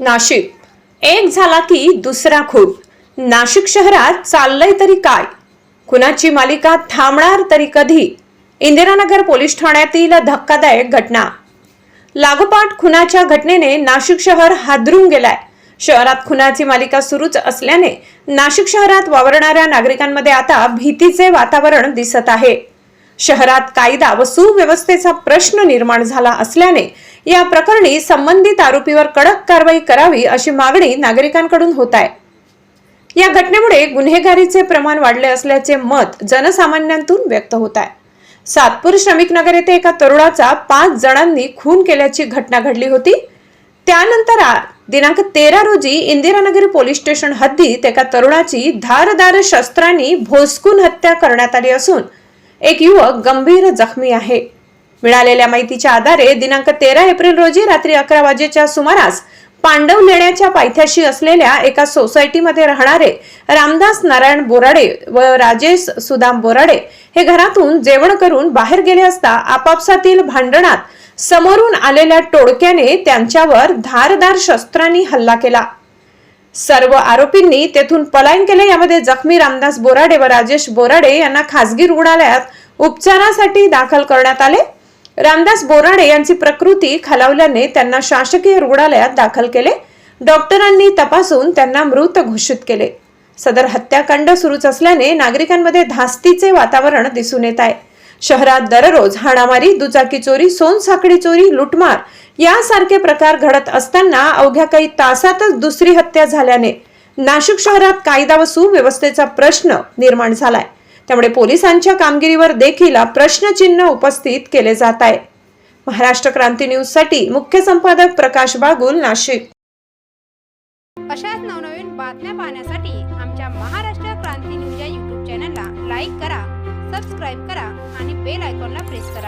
नाशिक. एक झाला की दुसरा खून. नाशिक शहरात चाललंय तरी काय? खुनाची मालिका थांबणार तरी कधी? इंदिरानगर पोलीस ठाण्यातील धक्कादायक घटना. लागोपाठ खुनाच्या घटनेने नाशिक शहर हादरून गेलाय. शहरात खुनाची मालिका सुरूच असल्याने नाशिक शहरात वावरणाऱ्या नागरिकांमध्ये आता भीतीचे वातावरण दिसत आहे. शहरात कायदा व सुव्यवस्थेचा प्रश्न निर्माण झाला असल्याने या प्रकरणी संबंधित आरोपीवर कडक कारवाई करावी अशी मागणी नागरिकांकडून होत आहे. या घटनेमुळे गुन्हेगारीचे प्रमाण वाढले असल्याचे मत जनसामान्यांतून व्यक्त होत आहे. सातपूर श्रमिक नगर येथे एका तरुणाचा पाच जणांनी खून केल्याची घटना घडली होती. त्यानंतर दिनांक तेरा रोजी इंदिरानगर पोलीस स्टेशन हद्दीत एका तरुणाची धारदार शस्त्रांनी भोसकून हत्या करण्यात आली असून एक युवक गंभीर जखमी आहे. मिळालेल्या माहितीच्या आधारे दिनांक तेरा एप्रिल रोजी रात्री अकरा वाजेच्या सुमारास पांडव लेण्याच्या पायथ्याशी असलेल्या एका सोसायटीमध्ये राहणारे रामदास नारायण बोराडे व राजेश सुदाम बोराडे हे घरातून जेवण करून बाहेर गेले असता आपापसातील भांडणात समोरून आलेल्या टोळक्याने त्यांच्यावर धारदार शस्त्रांनी हल्ला केला. सर्व आरोपींनी तेथून पलायन केले. यामध्ये जखमी रामदास बोराडे व राजेश बोराडे यांना खासगी रुग्णालयात उपचारासाठी दाखल करण्यात आले. रामदास बोराडे यांची प्रकृती खालावल्याने त्यांना शासकीय रुग्णालयात दाखल केले. डॉक्टरांनी तपासून त्यांना मृत घोषित केले. सदर हत्याकांड सुरूच असल्याने नागरिकांमध्ये धास्तीचे वातावरण दिसून येत आहे. शहरात दररोज हाणामारी दुचाकी चोरी सोनसाखळी चोरी लुटमार यासारखे प्रकार घडत असताना अवघ्या काही तासातच दुसरी हत्या झाल्याने नाशिक शहरात कायदा व सुव्यवस्थेचा प्रश्न निर्माण झालाय. त्यामुळे पोलिसांच्या कामगिरीवर देखील प्रश्नचिन्ह उपस्थित केले जात आहे. महाराष्ट्र क्रांती न्यूजसाठी मुख्य संपादक प्रकाश बागुल नाशिक. अशाच नवनवीन बातम्या पाहण्यासाठी आमच्या महाराष्ट्र क्रांती न्यूज या युट्यूब चॅनलला लाईक करा सबस्क्राईब करा आणि बेल आयकॉनला प्रेस करा.